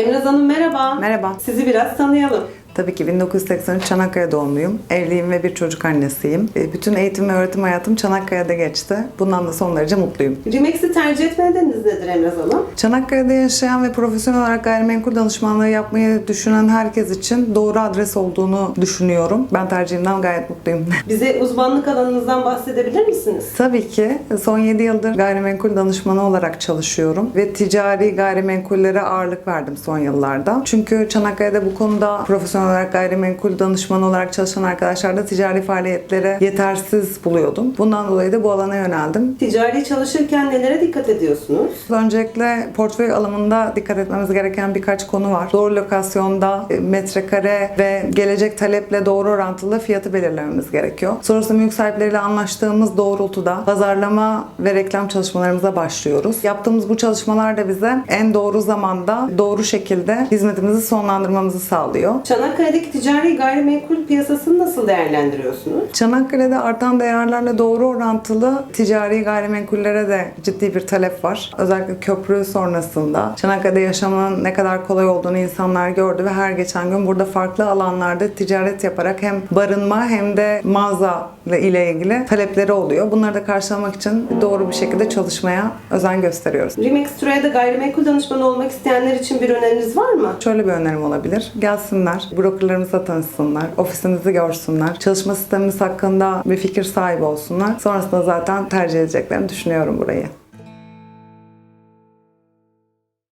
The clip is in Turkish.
Emraz Hanım merhaba. Merhaba. Sizi biraz tanıyalım. Tabii ki 1983 Çanakkale doğumluyum. Evliyim ve bir çocuk annesiyim. E, Bütün eğitim ve öğretim hayatım Çanakkale'de geçti. Bundan da son derece mutluyum. Remex'i tercih etme nedeniniz nedir Emraz Hanım? Çanakkale'de yaşayan ve profesyonel olarak gayrimenkul danışmanlığı yapmayı düşünen herkes için doğru adres olduğunu düşünüyorum. Ben tercihimden gayet mutluyum. Bize uzmanlık alanınızdan bahsedebilir misiniz? Tabii ki son 7 yıldır gayrimenkul danışmanı olarak çalışıyorum ve ticari gayrimenkullere ağırlık verdim son yıllarda. Çünkü Çanakkale'de bu konuda profesyonel olarak gayrimenkul danışmanı olarak çalışan arkadaşlarda ticari faaliyetlere yetersiz buluyordum. Bundan dolayı da bu alana yöneldim. Ticari çalışırken nelere dikkat ediyorsunuz? Öncelikle portföy alımında dikkat etmemiz gereken birkaç konu var. Doğru lokasyonda, e, metrekare ve gelecek taleple doğru orantılı fiyatı belirlememiz gerekiyor. Sonrasında mülk sahipleriyle anlaştığımız doğrultuda pazarlama ve reklam çalışmalarımıza başlıyoruz. Yaptığımız bu çalışmalar da bize en doğru zamanda, doğru şekilde hizmetimizi sonlandırmamızı sağlıyor. Çanakkale'deki ticari gayrimenkul piyasasını nasıl değerlendiriyorsunuz? Çanakkale'de artan değerlerle doğru orantılı ticari gayrimenkullere de ciddi bir talep var. Özellikle köprü sonrasında Çanakkale'de yaşamanın ne kadar kolay olduğunu insanlar gördü ve her geçen gün burada farklı alanlarda ticaret yaparak hem barınma hem de mağaza ile ilgili talepleri oluyor. Bunları da karşılamak için doğru bir şekilde çalışmaya özen gösteriyoruz. Remex Turay'da gayrimenkul danışmanı olmak isteyenler için bir öneriniz var mı? Şöyle bir önerim olabilir. Gelsinler, brokerlarımızla tanışsınlar, ofisimizi görsünler, çalışma sistemimiz hakkında bir fikir sahibi olsunlar. Sonrasında zaten tercih edeceklerini düşünüyorum burayı.